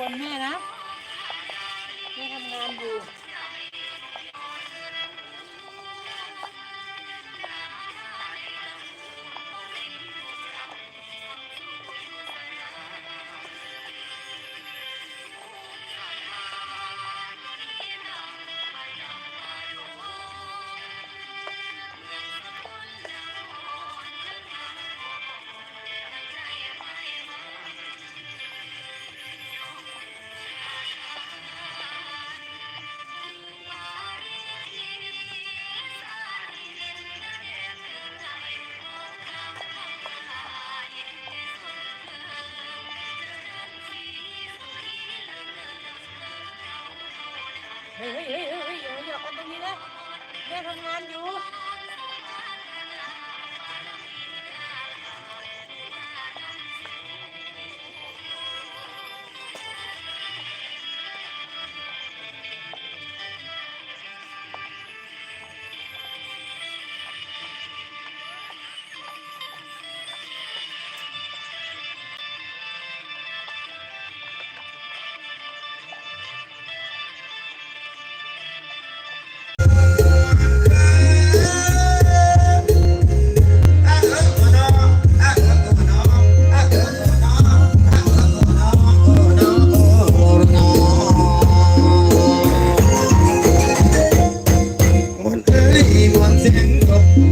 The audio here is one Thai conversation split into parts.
วนแม่นะแม่ทำงานอยู่ แม่ทำงานอยู่ sin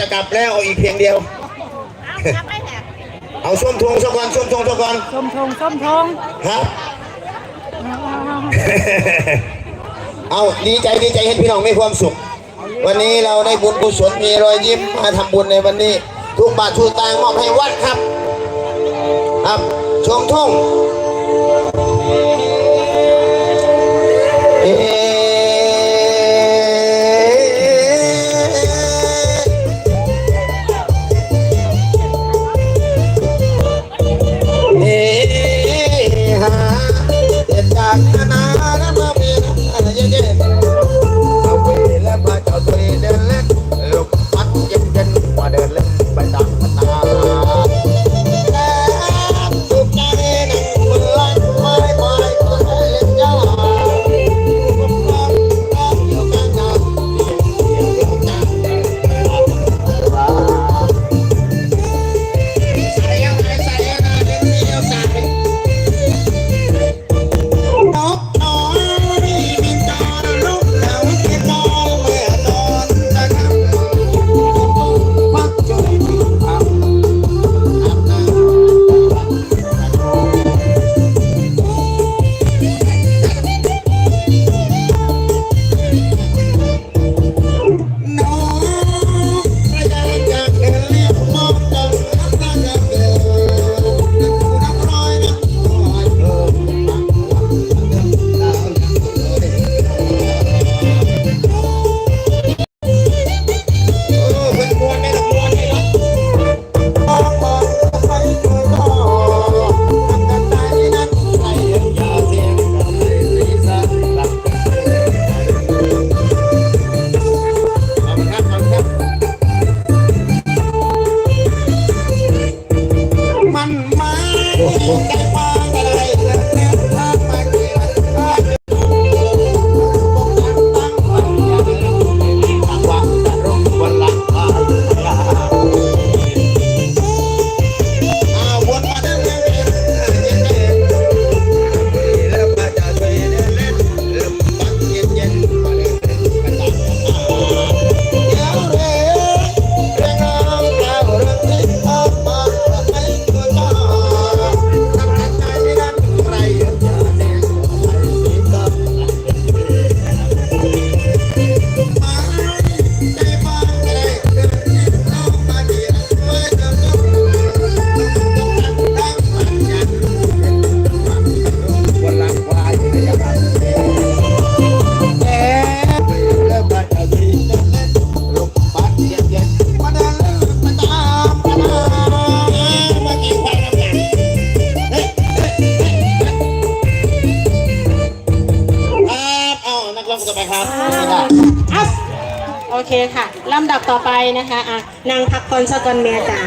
จะกลับแล้วเอาอีกเพียงเดียว เอาส้มทงสะกอนส้มทงสะกอนส้มทงส้มทงครับเอาดีใจดีใจเห็นพี่น้องมีความสุข วันนี้เราได้บุญกุศลมีรอยยิ้มมาทำบุญในวันนี้ ทุกบาททุกตางมอบให้วัดครับ ครับชงทง คค่ะลำดับต่อไปนะคะอะนางพักพรสกก่อนเมียจ๋า